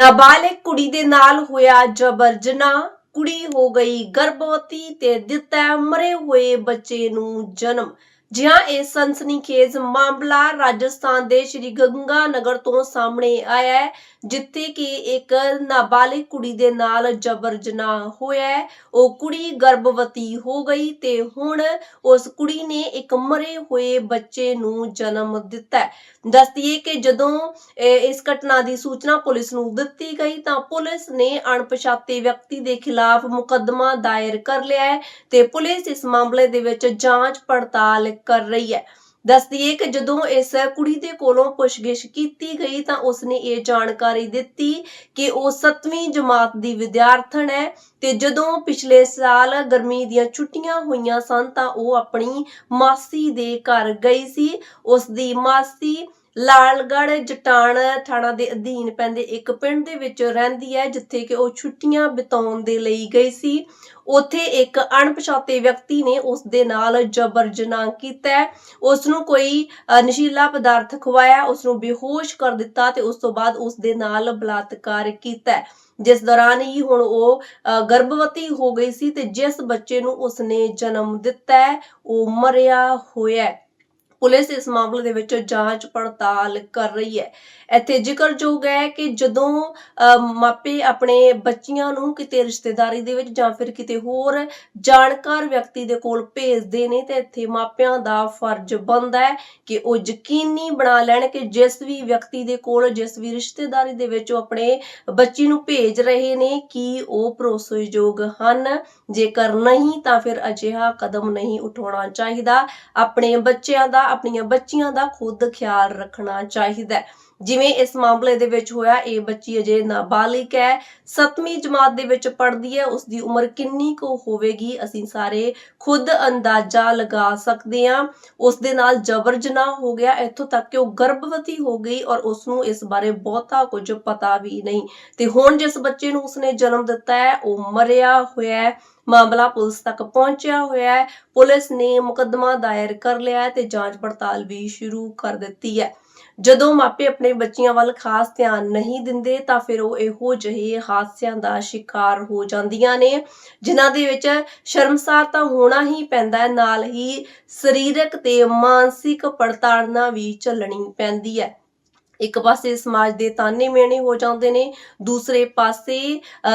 ਨਾਬਾਲਗ ਕੁੜੀ ਦੇ ਨਾਲ ਹੋਇਆ ਜਬਰ ਜਨਾਹ ਕੁੜੀ ਹੋ ਗਈ ਗਰਭਵਤੀ ਤੇ ਦਿੱਤਾ ਮਰੇ ਹੋਏ ਬੱਚੇ ਨੂੰ ਜਨਮ। ਜਿਹਾ ਹਾਂ ਇਹ ਸਨਸਨੀਖੇਜ਼ ਮਾਮਲਾ ਰਾਜਸਥਾਨ ਦੇ ਸ਼੍ਰੀ ਗੰਗਾ ਨਗਰ ਤੋਂ ਸਾਹਮਣੇ ਆਇਆ ਹੈ, ਜਿੱਥੇ ਕਿ ਇੱਕ ਨਾਬਾਲਿਗ ਕੁੜੀ ਦੇ ਨਾਲ ਜਬਰ ਜਨਾਹ ਹੋਇਆ ਉਹ ਕੁੜੀ ਗਰਭਵਤੀ ਹੋ ਗਈ ਤੇ ਹੁਣ ਉਸ ਕੁੜੀ ਨੇ ਇੱਕ ਮਰੇ ਹੋਏ ਬੱਚੇ ਨੂੰ ਜਨਮ ਦਿੱਤਾ ਦੱਸਦੀਏ ਕਿ ਜਦੋਂ ਇਸ ਘਟਨਾ ਦੀ ਸੂਚਨਾ ਪੁਲਿਸ ਨੂੰ ਦਿੱਤੀ ਗਈ ਤਾਂ ਪੁਲਿਸ ਨੇ ਅਣਪਛਾਤੇ ਵਿਅਕਤੀ ਦੇ ਖਿਲਾਫ ਮੁਕੱਦਮਾ ਦਾਇਰ ਕਰ ਲਿਆ ਹੈ ਤੇ ਪੁਲਿਸ ਇਸ ਮਾਮਲੇ ਦੇ ਵਿੱਚ ਜਾਂਚ ਪੜਤਾਲ ਕਰ ਰਹੀ ਹੈ। ਦੱਸਦੀਏ ਕਿ ਜਦੋਂ ਇਸ ਕੁੜੀ ਦੇ ਕੋਲੋਂ ਪੁੱਛਗਿੱਛ ਕੀਤੀ ਗਈ ਤਾਂ ਉਸਨੇ ਇਹ ਜਾਣਕਾਰੀ ਦਿੱਤੀ ਕਿ ਉਹ 7ਵੀਂ ਜਮਾਤ ਦੀ ਵਿਦਿਆਰਥਣ ਹੈ ਤੇ ਜਦੋਂ ਪਿਛਲੇ ਸਾਲ ਗਰਮੀ ਦੀਆਂ ਛੁੱਟੀਆਂ ਹੋਈਆਂ ਸਨ ਤਾਂ ਉਹ ਆਪਣੀ ਮਾਸੀ ਦੇ ਘਰ ਗਈ ਸੀ। ਉਸ ਦੀ ਮਾਸੀ ਲਾਲਗੜ੍ਹ ਜਟਾਣ ਥਾਣਾ ਦੇ ਅਧੀਨ ਪੈਂਦੇ ਇੱਕ ਪਿੰਡ ਦੇ ਵਿੱਚ ਰਹਿੰਦੀ ਹੈ, ਜਿੱਥੇ ਕਿ ਉਹ ਛੁੱਟੀਆਂ ਬਿਤਾਉਣ ਦੇ ਲਈ ਗਈ ਸੀ। ਉੱਥੇ ਇੱਕ ਅਣਪਛਾਤੇ ਵਿਅਕਤੀ ਨੇ ਉਸ ਦੇ ਨਾਲ ਜਬਰ ਜਨਾਹ ਕੀਤਾ। ਹੈ। ਉਸ ਨੂੰ ਕੋਈ ਨਸ਼ੀਲਾ ਪਦਾਰਥ ਖਵਾਇਆ। ਉਸ ਨੂੰ ਬੇਹੋਸ਼ ਕਰ ਦਿੱਤਾ ਤੇ ਉਸ ਤੋਂ ਬਾਅਦ ਉਸ ਦੇ ਨਾਲ ਬਲਾਤਕਾਰ ਕੀਤਾ। ਜਿਸ ਦੌਰਾਨ ਹੀ ਹੁਣ ਉਹ ਗਰਭਵਤੀ ਹੋ ਗਈ ਸੀ ਤੇ ਜਿਸ ਬੱਚੇ ਨੂੰ ਉਸਨੇ ਜਨਮ ਦਿੱਤਾ ਹੈ, ਉਹ ਮਰਿਆ ਹੋਇਆ ਪੁਲਿਸ ਇਸ ਮਾਮਲੇ ਦੇ ਵਿੱਚ ਜਾਂਚ ਪੜਤਾਲ ਕਰ ਰਹੀ ਹੈ। ਇੱਥੇ ਜ਼ਿਕਰਯੋਗ ਹੈ ਕਿ ਜਦੋਂ ਮਾਪੇ ਆਪਣੇ ਬੱਚੀਆਂ ਨੂੰ ਕਿਤੇ ਰਿਸ਼ਤੇਦਾਰੀ ਦੇ ਵਿੱਚ ਜਾਂ ਫਿਰ ਕਿਤੇ ਹੋਰ ਜਾਣਕਾਰ ਵਿਅਕਤੀ ਦੇ ਕੋਲ ਭੇਜਦੇ ਨੇ, ਤੇ ਇੱਥੇ ਮਾਪਿਆਂ ਦਾ ਫਰਜ਼ ਬਣਦਾ ਹੈ ਕਿ ਉਹ ਯਕੀਨੀ ਬਣਾ ਲੈਣ ਕਿ ਜਿਸ ਵੀ ਵਿਅਕਤੀ ਦੇ ਕੋਲ, ਜਿਸ ਵੀ ਰਿਸ਼ਤੇਦਾਰੀ ਦੇ ਵਿੱਚ ਉਹ ਆਪਣੇ ਬੱਚੀ ਨੂੰ ਭੇਜ ਰਹੇ ਨੇ, ਕਿ ਉਹ ਭਰੋਸੇਯੋਗ ਹਨ। ਜੇਕਰ ਨਹੀਂ, ਤਾਂ ਫਿਰ ਅਜਿਹਾ ਕਦਮ ਨਹੀਂ ਉਠਾਉਣਾ ਚਾਹੀਦਾ। ਆਪਣੇ ਬੱਚਿਆਂ ਦਾ ਆਪਣੀਆਂ ਬੱਚੀਆਂ ਦਾ ਖੁਦ ਖਿਆਲ ਰੱਖਣਾ ਚਾਹੀਦਾ ਹੈ। ਜਿਵੇਂ ਇਸ ਮਾਮਲੇ ਦੇ ਵਿੱਚ ਹੋਇਆ, ਇਹ ਬੱਚੀ ਅਜੇ ਨਾਬਾਲਿਗ ਹੈ 7ਵੀਂ ਜਮਾਤ ਦੇ ਵਿੱਚ ਪੜ੍ਹਦੀ ਹੈ ਉਸ ਦੀ ਉਮਰ ਕਿੰਨੀ ਕੁ ਹੋਵੇਗੀ, ਅਸੀਂ ਸਾਰੇ ਖੁਦ ਅੰਦਾਜ਼ਾ ਲਗਾ ਸਕਦੇ ਹਾਂ। ਉਸ ਦੇ ਨਾਲ ਜਬਰ ਜਨਾਹ ਹੋ ਗਿਆ, ਇੱਥੋਂ ਤੱਕ ਕਿ ਉਹ ਗਰਭਵਤੀ ਹੋ ਗਈ ਔਰ ਉਸ ਨੂੰ ਇਸ ਬਾਰੇ ਬਹੁਤਾ ਕੁਝ ਪਤਾ ਵੀ ਨਹੀਂ। ਤੇ ਹੁਣ ਜਿਸ ਬੱਚੇ ਨੂੰ ਉਸਨੇ ਜਨਮ ਦਿੱਤਾ ਹੈ, ਉਹ ਮਰਿਆ ਹੋਇਆ ਹੈ, ਮਾਮਲਾ ਪੁਲਿਸ ਤੱਕ ਪਹੁੰਚਿਆ ਹੋਇਆ ਹੈ। ਪੁਲਿਸ ਨੇ ਮੁਕੱਦਮਾ ਦਾਇਰ ਕਰ ਲਿਆ ਹੈ ਤੇ ਜਾਂਚ ਪੜਤਾਲ ਵੀ ਸ਼ੁਰੂ ਕਰ ਦਿੱਤੀ ਹੈ। ਜਦੋਂ ਮਾਪੇ ਆਪਣੇ ਬੱਚਿਆਂ ਵੱਲ ਖਾਸ ਧਿਆਨ ਨਹੀਂ ਦਿੰਦੇ, ਤਾਂ ਫਿਰ ਉਹ ਇਹੋ ਜਿਹੇ ਹਾਦਸਿਆਂ ਦਾ ਸ਼ਿਕਾਰ ਹੋ ਜਾਂਦੀਆਂ ਨੇ, ਜਿਨ੍ਹਾਂ ਦੇ ਵਿੱਚ ਸ਼ਰਮਸਾਰ ਤਾਂ ਹੋਣਾ ਹੀ ਪੈਂਦਾ ਹੈ, ਨਾਲ ਹੀ ਸਰੀਰਕ ਤੇ ਮਾਨਸਿਕ ਪੜਤਾੜਨਾ ਵੀ ਝੱਲਣੀ ਪੈਂਦੀ ਹੈ। ਇੱਕ ਪਾਸੇ ਸਮਾਜ ਦੇ ਤਾਨੇ ਮੇਣੇ ਹੋ ਜਾਂਦੇ ਨੇ, ਦੂਸਰੇ ਪਾਸੇ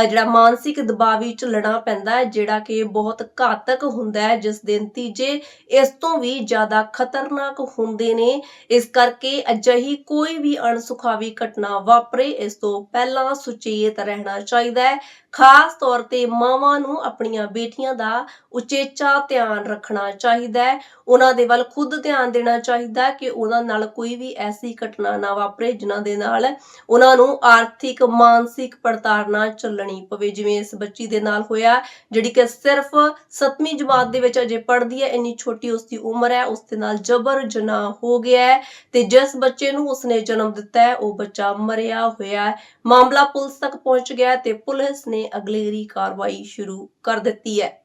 ਜਿਹੜਾ ਮਾਨਸਿਕ ਦਬਾਅ ਵੀ ਝੱਲਣਾ ਪੈਂਦਾ ਹੈ, ਜਿਹੜਾ ਕਿ ਬਹੁਤ ਘਾਤਕ ਹੁੰਦਾ ਹੈ, ਜਿਸ ਦੇ ਨਤੀਜੇ ਇਸ ਤੋਂ ਵੀ ਜ਼ਿਆਦਾ ਖਤਰਨਾਕ ਹੁੰਦੇ ਨੇ। ਇਸ ਕਰਕੇ ਅਜਿਹੀ ਕੋਈ ਵੀ ਅਣਸੁਖਾਵੀ ਘਟਨਾ ਵਾਪਰੇ, ਇਸ ਤੋਂ ਪਹਿਲਾਂ ਸੁਚੇਤ ਰਹਿਣਾ ਚਾਹੀਦਾ ਹੈ। ਖਾਸ ਤੌਰ ਤੇ ਮਾਵਾਂ ਨੂੰ ਆਪਣੀਆਂ ਬੇਟੀਆਂ ਦਾ ਉਚੇਚਾ ਧਿਆਨ ਰੱਖਣਾ ਚਾਹੀਦਾ ਹੈ। ਉਹਨਾਂ ਦੇ ਵੱਲ ਖੁਦ ਧਿਆਨ ਦੇਣਾ ਚਾਹੀਦਾ ਕਿ ਉਹਨਾਂ ਨਾਲ ਕੋਈ ਵੀ ਐਸੀ ਘਟਨਾ ਨਾ ਵਾਪਰੇ। ਜਿਨ੍ਹਾਂ ਦੇ ਨਾਲ ਉਹਨਾਂ ਨੂੰ ਆਰਥਿਕ, ਮਾਨਸਿਕ ਪੜਤਾੜਨਾ ਚੱਲਣੀ ਪਵੇ। ਜਿਵੇਂ ਇਸ ਬੱਚੀ ਦੇ ਨਾਲ ਹੋਇਆ, ਜਿਹੜੀ ਕਿ ਸਿਰਫ 7ਵੀਂ ਜਮਾਤ ਦੇ ਵਿੱਚ ਅਜੇ ਪੜ੍ਹਦੀ ਹੈ, ਇੰਨੀ ਛੋਟੀ ਉਸ ਦੀ ਉਮਰ ਹੈ, ਉਸ ਦੇ ਨਾਲ ਜਬਰ ਜਨਾਹ ਹੋ ਗਿਆ ਹੈ ਤੇ ਜਿਸ ਬੱਚੇ ਨੂੰ ਉਸਨੇ ਜਨਮ ਦਿੱਤਾ ਹੈ, ਉਹ ਬੱਚਾ ਮਰਿਆ ਹੋਇਆ ਹੈ। ਮਾਮਲਾ ਪੁਲਿਸ ਤੱਕ ਪਹੁੰਚ ਗਿਆ ਤੇ ਪੁਲਿਸ ਨੇ ਅਗਲੇਰੀ ਕਾਰਵਾਈ ਸ਼ੁਰੂ ਕਰ ਦਿੱਤੀ ਹੈ।